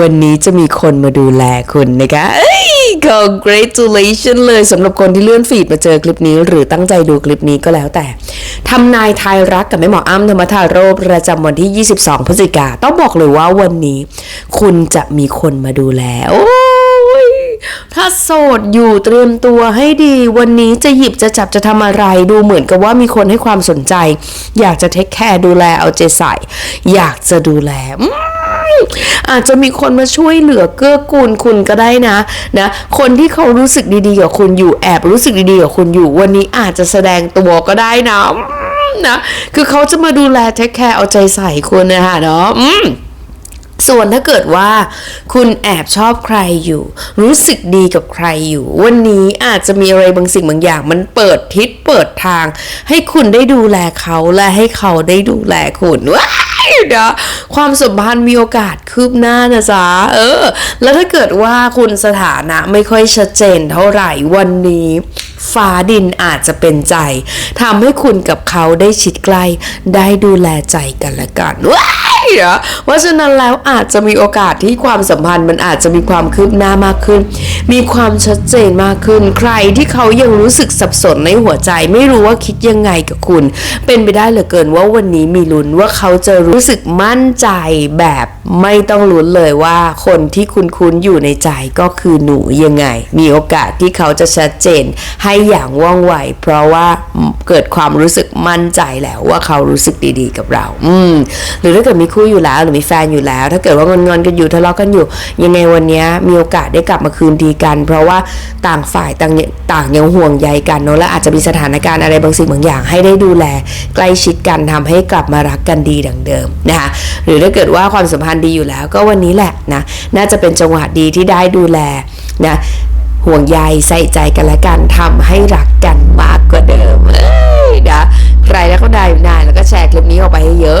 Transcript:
วันนี้จะมีคนมาดูแลคุณนะคะเอ้ย congratulation เลยสำหรับคนที่เลื่อนฟีดมาเจอคลิปนี้ หรือตั้งใจดูคลิปนี้ก็แล้วแต่ทำนายทายรักกับแม่หมออ้ำธรรมธาโรคประจำวันที่ 22 พฤศจิกาต้องบอกเลยว่าวันนี้ คุณจะมีคนมาดูแล โอ้ยถ้าโสดอยู่เตรียมตัวให้ดี วันนี้จะหยิบจะจับจะทำอะไร ดูเหมือนกับว่ามีคนให้ความสนใจ อยากจะเทคแคร์ดูแลเอาใจใส่ อยากจะดูแล อืมอาจจะมีคนมาช่วยเหลือเกื้อกูลคุณก็ได้นะนะ คนที่เขารู้สึกดีๆกับคุณอยู่แอบรู้สึกดีๆกับคุณอยู่ วันนี้อาจจะแสดงตัวก็ได้นะนะ คือเขาจะมาดูแลเทคแคร์เอาใจใส่คุณนะคะเนาะส่วนถ้าเกิดว่าคุณแอบชอบใครอยู่ รู้สึกดีกับใครอยู่ วันนี้อาจจะมีอะไรบางสิ่งบางอย่าง มันเปิดทิศเปิดทาง ให้คุณได้ดูแลเขาและให้เขาได้ดูแลคุณว้า นะความสัมพันธ์มีโอกาสคืบหน้านะจ๊ะเออ แล้วถ้าเกิดว่าคุณสถานะไม่ค่อยชัดเจนเท่าไหร่วันนี้ฟ้าดินอาจจะเป็นใจทำให้คุณกับเขาได้ชิดใกล้ ได้ดูแลใจกันละกันว้า เหรอเพราะฉะนั้นแล้วอาจจะมีโอกาสที่ความสัมพันธ์มันอาจจะมีความคืบหน้ามากขึ้น มีความชัดเจนมากขึ้น ใครที่เขายังรู้สึกสับสนในหัวใจ ไม่รู้ว่าคิดยังไงกับคุณ เป็นไปได้เหลือเกินว่าวันนี้มีลุ้นว่าเขาจะรู้สึกมั่นใจแบบไม่ต้องลุ้นเลยว่าคนที่คุณคุ้นอยู่ในใจก็คือหนูยังไง มีโอกาสที่เขาจะชัดเจนให้อย่างว่องไวเพราะว่าเกิดความรู้สึกมั่นใจแล้วว่าเขารู้สึกดีๆ กับเรา อืม หรือถ้าเกิดมีคู่อยู่แล้ว หรือมีแฟนอยู่แล้ว ถ้าเกิดว่างอนๆกันอยู่ทะเลาะกันอยู่ ยังไงวันนี้มีโอกาสได้กลับมาคืนดีกัน เพราะว่าต่างฝ่ายต่างต่างยังห่วงใยกันเนอะและอาจจะมีสถานการณ์อะไรบางสิ่งบางอย่าง ให้ได้ดูแลใกล้ชิดกันทำให้กลับมารักกันดีดังเดิมนะคะหรือถ้าเกิดว่าความสัมพันธ์ดีอยู่แล้ว ก็วันนี้แหละนะน่าจะเป็นจังหวะดีที่ได้ดูแลนะห่วงใยใส่ใจกันและกันทำให้รักกันมากกว่าเดิมเอ้ยนะใครแล้วก็ได้นายแล้วก็แชร์คลิปนี้ออกไปให้เยอะ